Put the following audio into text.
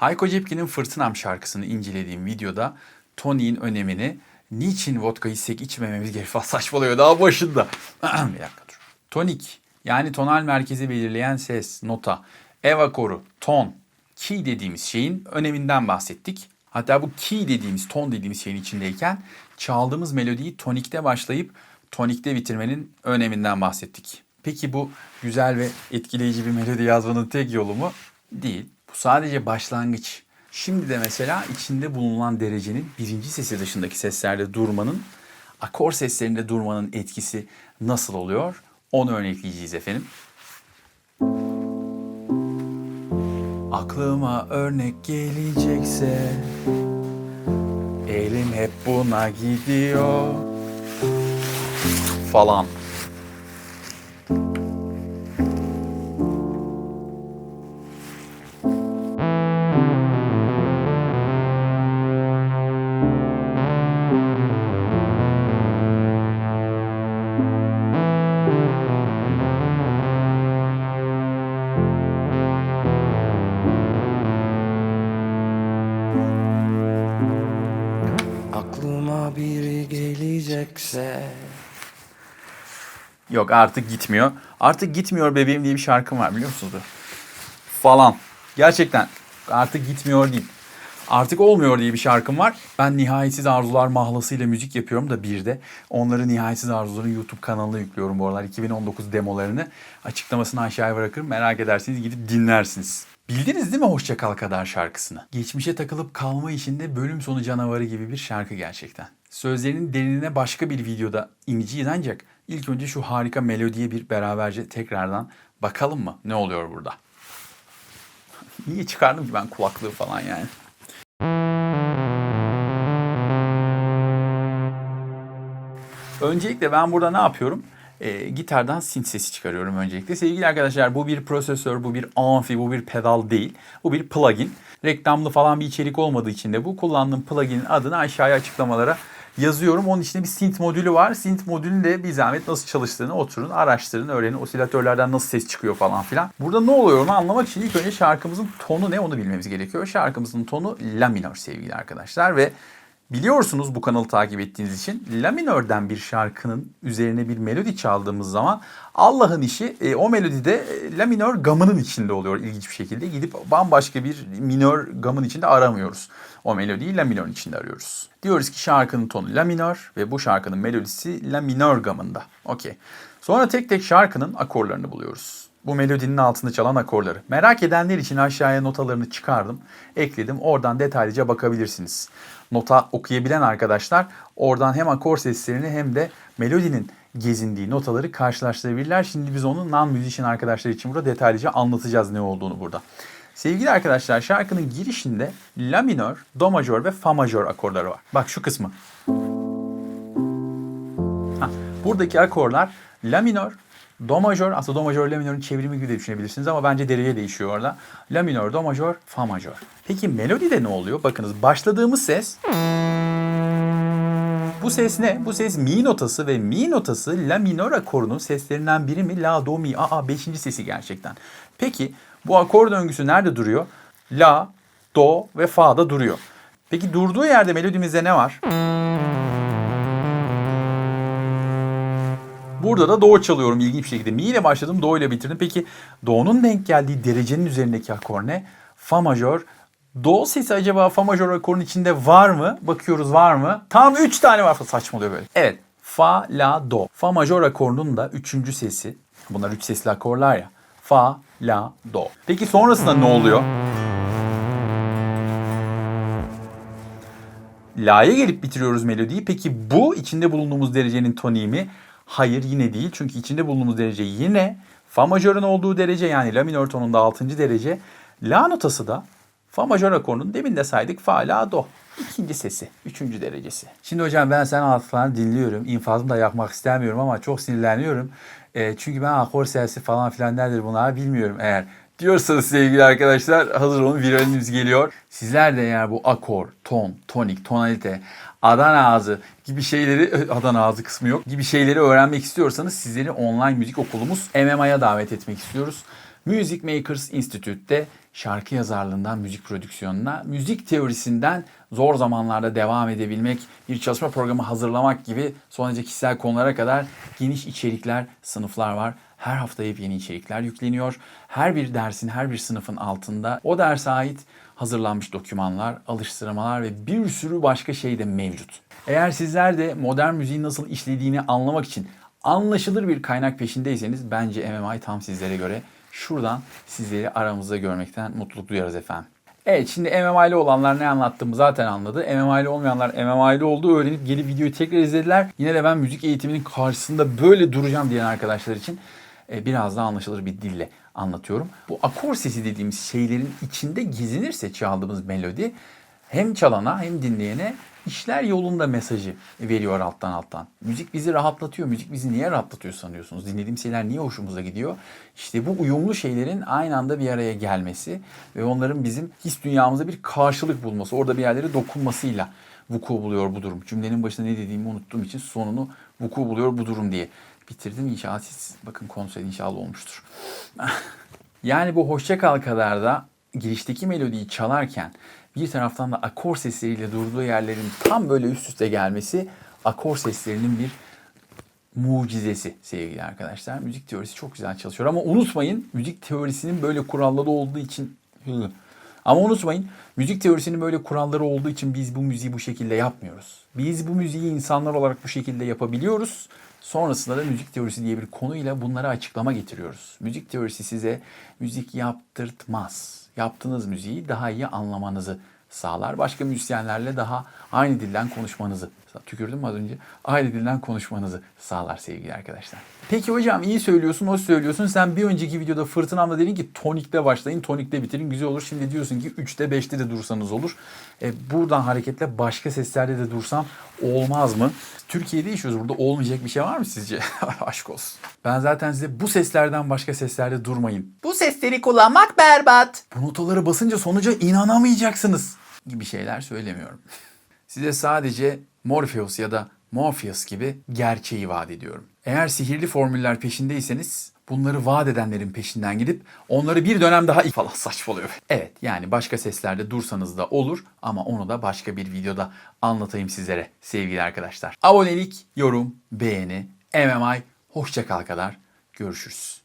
Hayko Cepkin'in Fırtınam şarkısını incelediğim videoda toniğin önemini niçin vodka içsek içmememiz gerekiyor saçmalıyor daha başında. bir dakika dur. Tonik yani tonal merkezi belirleyen ses, nota, ev akoru, ton, key dediğimiz şeyin öneminden bahsettik. Hatta bu key dediğimiz, ton dediğimiz şeyin içindeyken çaldığımız melodiyi tonikte başlayıp tonikte bitirmenin öneminden bahsettik. Peki bu güzel ve etkileyici bir melodi yazmanın tek yolu mu? Değil. Bu sadece başlangıç. Şimdi de mesela içinde bulunan derecenin birinci sesi dışındaki seslerde durmanın, akor seslerinde durmanın etkisi nasıl oluyor? Onu örnekleyeceğiz efendim. Aklıma örnek gelecekse Elim hep buna gidiyor Falan. Gelecekse Yok artık gitmiyor. Artık gitmiyor bebeğim diye bir şarkım var biliyor musunuz? Falan. Gerçekten artık gitmiyor değil. Artık olmuyor diye bir şarkım var. Ben Nihayetsiz Arzular mahlasıyla müzik yapıyorum da bir de. Onları Nihayetsiz Arzular'ın YouTube kanalına yüklüyorum bu aralar. 2019 demolarını açıklamasını aşağıya bırakırım. Merak ederseniz gidip dinlersiniz. Bildiniz değil mi Hoşça Kal Kadar şarkısını? Geçmişe takılıp kalma işinde bölüm sonu canavarı gibi bir şarkı gerçekten. Sözlerinin derinine başka bir videoda ineceğiz ancak ilk önce şu harika melodiye bir beraberce tekrardan bakalım mı? Ne oluyor burada? Niye çıkardım ki ben kulaklığı falan yani? Öncelikle ben burada ne yapıyorum? Ee, gitardan synth sesi çıkarıyorum öncelikle. Sevgili arkadaşlar bu bir prosesör, bu bir amfi, bu bir pedal değil. Bu bir plugin. Reklamlı falan bir içerik olmadığı için de bu kullandığım pluginin adını aşağıya açıklamalara yazıyorum. Onun içinde bir synth modülü var. Synth modülün de bir zahmet nasıl çalıştığını oturun, araştırın, öğrenin. Osilatörlerden nasıl ses çıkıyor falan filan. Burada ne oluyor onu anlamak için ilk önce şarkımızın tonu ne onu bilmemiz gerekiyor. Şarkımızın tonu la minör sevgili arkadaşlar ve Biliyorsunuz bu kanalı takip ettiğiniz için La minörden bir şarkının üzerine bir melodi çaldığımız zaman Allah'ın işi e, o melodide e, La minör gamının içinde oluyor ilginç bir şekilde. Gidip bambaşka bir minör gamın içinde aramıyoruz. O melodiyi La minörün içinde arıyoruz. Diyoruz ki şarkının tonu La minör ve bu şarkının melodisi La minör gamında. Okey. Sonra tek tek şarkının akorlarını buluyoruz. Bu melodinin altında çalan akorları. Merak edenler için aşağıya notalarını çıkardım, ekledim. Oradan detaylıca bakabilirsiniz. Nota okuyabilen arkadaşlar oradan hem akor seslerini hem de melodinin gezindiği notaları karşılaştırabilirler. Şimdi biz onu non-musician arkadaşlar için burada detaylıca anlatacağız ne olduğunu burada. Sevgili arkadaşlar şarkının girişinde La minör, Do majör ve Fa majör akorları var. Bak şu kısmı. Hah, buradaki akorlar La minör, Do majör, aslında Do majör La minörün çevrimi gibi de düşünebilirsiniz ama bence derece değişiyor orada. La minör, Do majör, Fa majör. Peki melodide ne oluyor? Bakınız başladığımız ses bu ses ne? Bu ses mi notası ve mi notası la minör akorunun seslerinden biri mi? La, do, mi, a, a beşinci sesi gerçekten. Peki bu akor döngüsü nerede duruyor? La, do ve fa'da duruyor. Peki durduğu yerde melodimizde ne var? Burada da do çalıyorum ilginç bir şekilde. Mi ile başladım, do ile bitirdim. Peki do'nun denk geldiği derecenin üzerindeki akor ne? Fa majör. Do sesi acaba fa majör akorun içinde var mı? Bakıyoruz var mı? Tam 3 tane var. Saçmalıyor böyle. Evet. Fa, la, do. Fa majör akorunun da üçüncü sesi. Bunlar üç sesli akorlar ya. Fa, la, do. Peki sonrasında ne oluyor? La'ya gelip bitiriyoruz melodiyi. Peki bu içinde bulunduğumuz derecenin toniği mi? Hayır yine değil. Çünkü içinde bulunduğumuz derece yine fa majörün olduğu derece yani la minör tonunda 6. derece. La notası da fa majör akorunun demin de saydık fa la do. İkinci sesi, üçüncü derecesi. Şimdi hocam ben sen altından dinliyorum. İnfazımı da yakmak istemiyorum ama çok sinirleniyorum. E, çünkü ben akor sesi falan filan nedir bunlar bilmiyorum eğer diyorsanız sevgili arkadaşlar hazır olun viraliniz geliyor. Sizler de eğer bu akor, ton, tonik, tonalite, Adana ağzı gibi şeyleri, Adana ağzı kısmı yok gibi şeyleri öğrenmek istiyorsanız sizleri online müzik okulumuz MMI'ya davet etmek istiyoruz. Music Makers Institute'te şarkı yazarlığından müzik prodüksiyonuna, müzik teorisinden zor zamanlarda devam edebilmek, bir çalışma programı hazırlamak gibi son derece kişisel konulara kadar geniş içerikler, sınıflar var. Her hafta yeni içerikler yükleniyor. Her bir dersin, her bir sınıfın altında o derse ait hazırlanmış dokümanlar, alıştırmalar ve bir sürü başka şey de mevcut. Eğer sizler de modern müziğin nasıl işlediğini anlamak için anlaşılır bir kaynak peşindeyseniz bence MMI tam sizlere göre. Şuradan sizleri aramızda görmekten mutluluk duyarız efendim. Evet şimdi MMI'li olanlar ne anlattığımı zaten anladı. MMI'li olmayanlar MMI'li oldu. Öğrenip gelip videoyu tekrar izlediler. Yine de ben müzik eğitiminin karşısında böyle duracağım diyen arkadaşlar için biraz daha anlaşılır bir dille anlatıyorum. Bu akor sesi dediğimiz şeylerin içinde gezinirse çaldığımız melodi hem çalana hem dinleyene işler yolunda mesajı veriyor alttan alttan. Müzik bizi rahatlatıyor. Müzik bizi niye rahatlatıyor sanıyorsunuz? Dinlediğim şeyler niye hoşumuza gidiyor? İşte bu uyumlu şeylerin aynı anda bir araya gelmesi ve onların bizim his dünyamıza bir karşılık bulması, orada bir yerlere dokunmasıyla vuku buluyor bu durum. Cümlenin başında ne dediğimi unuttuğum için sonunu vuku buluyor bu durum diye bitirdim. İnşallah siz bakın konser inşallah olmuştur. yani bu hoşça kal kadar da girişteki melodiyi çalarken bir taraftan da akor sesleriyle durduğu yerlerin tam böyle üst üste gelmesi akor seslerinin bir mucizesi sevgili arkadaşlar. Müzik teorisi çok güzel çalışıyor ama unutmayın müzik teorisinin böyle kuralları olduğu için ama unutmayın müzik teorisinin böyle kuralları olduğu için biz bu müziği bu şekilde yapmıyoruz. Biz bu müziği insanlar olarak bu şekilde yapabiliyoruz. Sonrasında da müzik teorisi diye bir konuyla bunlara açıklama getiriyoruz. Müzik teorisi size müzik yaptırtmaz. Yaptığınız müziği daha iyi anlamanızı sağlar. Başka müzisyenlerle daha aynı dilden konuşmanızı, tükürdüm mü az önce? Aynı dilden konuşmanızı sağlar sevgili arkadaşlar. Peki hocam iyi söylüyorsun, hoş söylüyorsun. Sen bir önceki videoda fırtınamda dedin ki tonikte başlayın, tonikte bitirin güzel olur. Şimdi diyorsun ki 3'te 5'te de dursanız olur. E, buradan hareketle başka seslerde de dursam olmaz mı? Türkiye'de yaşıyoruz. Burada olmayacak bir şey var mı sizce? Aşk olsun. Ben zaten size bu seslerden başka seslerde durmayın. Bu sesleri kullanmak berbat. Bu notaları basınca sonuca inanamayacaksınız gibi şeyler söylemiyorum. Size sadece Morpheus ya da Morpheus gibi gerçeği vaat ediyorum. Eğer sihirli formüller peşindeyseniz bunları vaat edenlerin peşinden gidip onları bir dönem daha falan saçmalıyor. Evet yani başka seslerde dursanız da olur ama onu da başka bir videoda anlatayım sizlere sevgili arkadaşlar. Abonelik, yorum, beğeni, MMI, hoşça kal kadar görüşürüz.